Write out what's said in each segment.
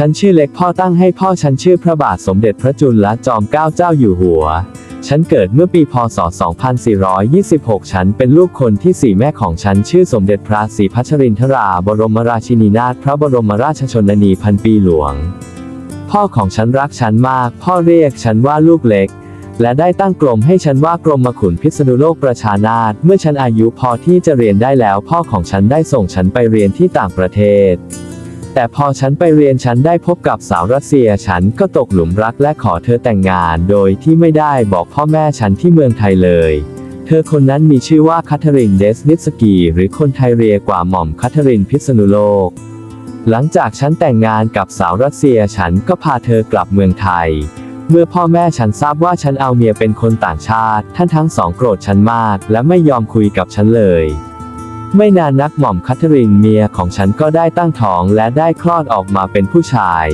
ฉันชื่อเล็กพ่อตั้งให้พ่อฉันชื่อพระบาทสมเด็จพระจุลจอมเกล้าเจ้าอยู่หัว ฉันเกิดเมื่อปีพศ 2426 ฉันเป็นลูกคนที่สี่แม่ของฉันชื่อสมเด็จพระศรีพัชรินทราบรมราชินีนาถพระบรมราชชนนีพันปีหลวง พ่อของฉันรักฉันมาก พ่อเรียกฉันว่าลูกเล็ก และได้ตั้งกรมให้ฉันว่ากรมมขุนพิษณุโลกประชานาถเมื่อฉันอายุพอที่จะเรียนได้แล้ว พ่อของฉันได้ส่งฉันไปเรียนที่ต่างประเทศ แต่พอฉันไปเรียนฉันได้พบกับสาวรัสเซียฉันก็ตกหลุมรักและขอเธอแต่งงานโดยที่ไม่ได้บอกพ่อแม่ฉันที่เมืองไทยเลย เธอคนนั้นมีชื่อว่าคาทารินเดสนิสกีหรือคนไทยเรียกว่าหม่อมคาทารินพิษณุโลก หลังจากฉันแต่งงานกับสาวรัสเซียฉันก็พาเธอกลับเมืองไทย เมื่อพ่อแม่ฉันทราบว่าฉันเอาเมียเป็นคนต่างชาติ ท่านทั้งสองโกรธฉันมาก และไม่ยอมคุยกับฉันเลย ไม่นานนักหม่อมคัทเธอรีนเมียของฉันก็ได้ตั้งท้องและได้คลอดออกมาเป็นผู้ชาย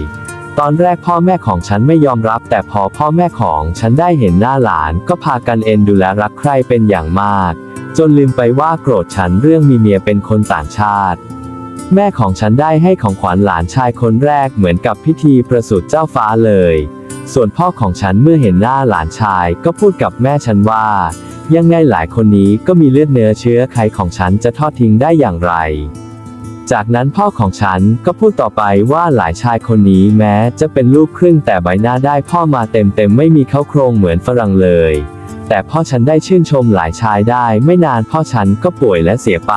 ตอนแรกพ่อแม่ของฉันไม่ยอมรับ แต่พอพ่อแม่ของฉันได้เห็นหน้าหลานก็พากันเอ็นดูและรักใคร่เป็นอย่างมาก จนลืมไปว่าโกรธฉันเรื่องมีเมียเป็นคนต่างชาติ แม่ของฉันได้ให้ของขวัญหลานชายคนแรกเหมือนกับพิธีประสูติเจ้าฟ้าเลย ส่วนพ่อของฉันเมื่อเห็นหน้าหลานชายก็พูดกับแม่ฉันว่า ยังไงหลายคนนี้ก็มีเลือดเนื้อเชื้อไขของฉันจะทอดทิ้งได้อย่างไร จากนั้นพ่อของฉันก็พูดต่อไปว่าหลายชายคนนี้แม้จะเป็นลูกครึ่งแต่ใบหน้าได้พ่อมาเต็มเต็มๆไม่มีเข้าโครงเหมือนฝรั่งเลย แต่พ่อฉันได้ชื่นชมหลายชายได้ไม่นานพ่อฉันก็ป่วยและเสียไป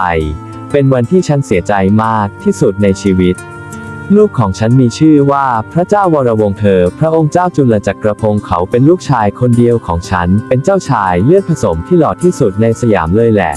เป็นวันที่ฉันเสียใจมากที่สุดในชีวิต ลูกของฉันมีชื่อว่าพระเจ้าวรวงเธอ พระองค์เจ้าจุลจักรพงศ์เขาเป็นลูกชายคนเดียวของฉัน เป็นเจ้าชายเลือดผสมที่หล่อที่สุดในสยามเลยแหละ